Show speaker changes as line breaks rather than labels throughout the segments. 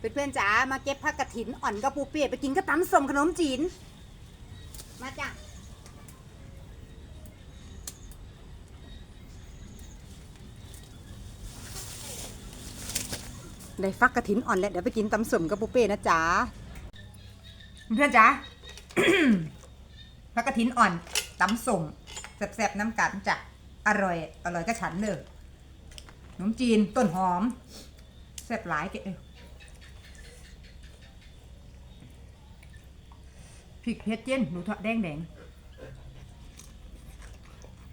เพื่อนๆจ๋ามาเก็บผักกระถินอ่อนกับปูเปียไปกินกับตำส้มขนมจีน มาจ้ะได้ฟักกระถินอ่อนแล้วเดี๋ยวไปกินตำส้มกับปูเป้นะจ๊ะเพื่อนจ๋าผักกระถินอ่อนตำส้มแซ่บๆน้ำกันจ้ะอร่อย อร่อยก็ฉันเลยขนมจีนต้นหอมแซ่บหลายแกเอ้ยพ ริกเผ็ดเจนหนูทอดแดงแดง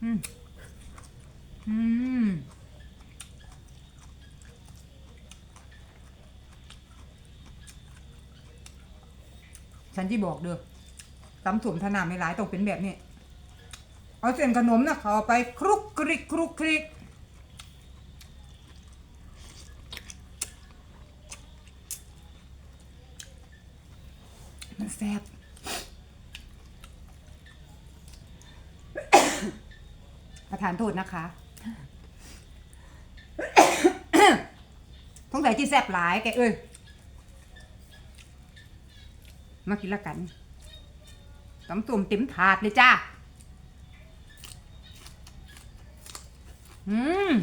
อืมอืมฉันที่บอกเด้อตำถุ่มทนาไม่ร้ายต้องเป็นแบบนี้ เอาเส้นขนมนะเขาเอาไปคลุกคลิกคลุกคลิกมันแซ่บ ประธานโทษนะคะท้องใส่ที่แซ่บหลายแกเอ้ย มากินละกันตำตุ่มเต็มถาดเลยจ้า อืม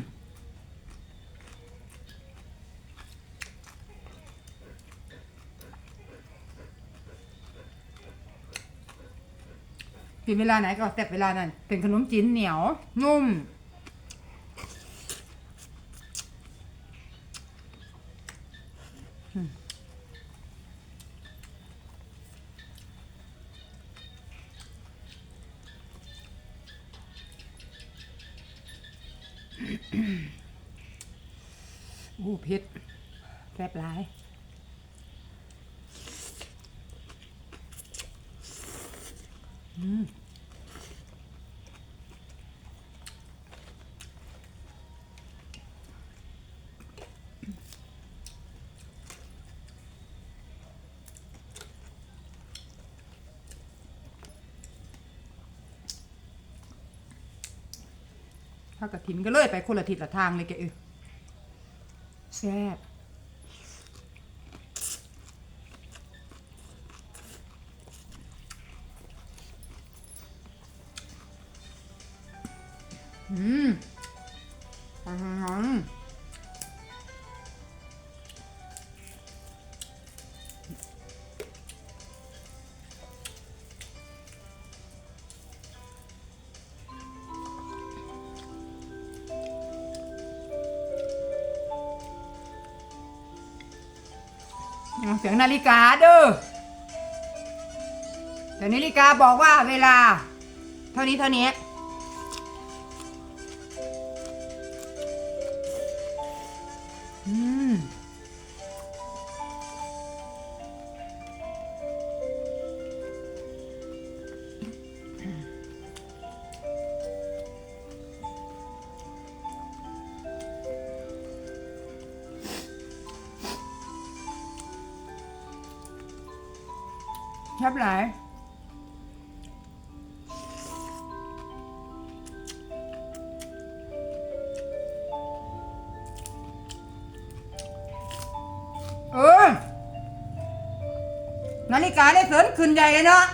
กินเวลาไหนก็แซ่บเวลานั้น เป็นขนมจีนเหนียว นุ่ม อู้เผ็ดแซ่บหลาย อืม ถ้ากระถินก็เลยไปคนละทิศละทางเลยแกเออแซ่บ อืมอืมเสียงนาฬิกาเด้อเสียงนาฬิกาบอกว่าเวลา เท่านี้เท่านี้ ชอบหลายเออนาฬิกาได้เสรินขึ้นใหญ่เลยเนาะ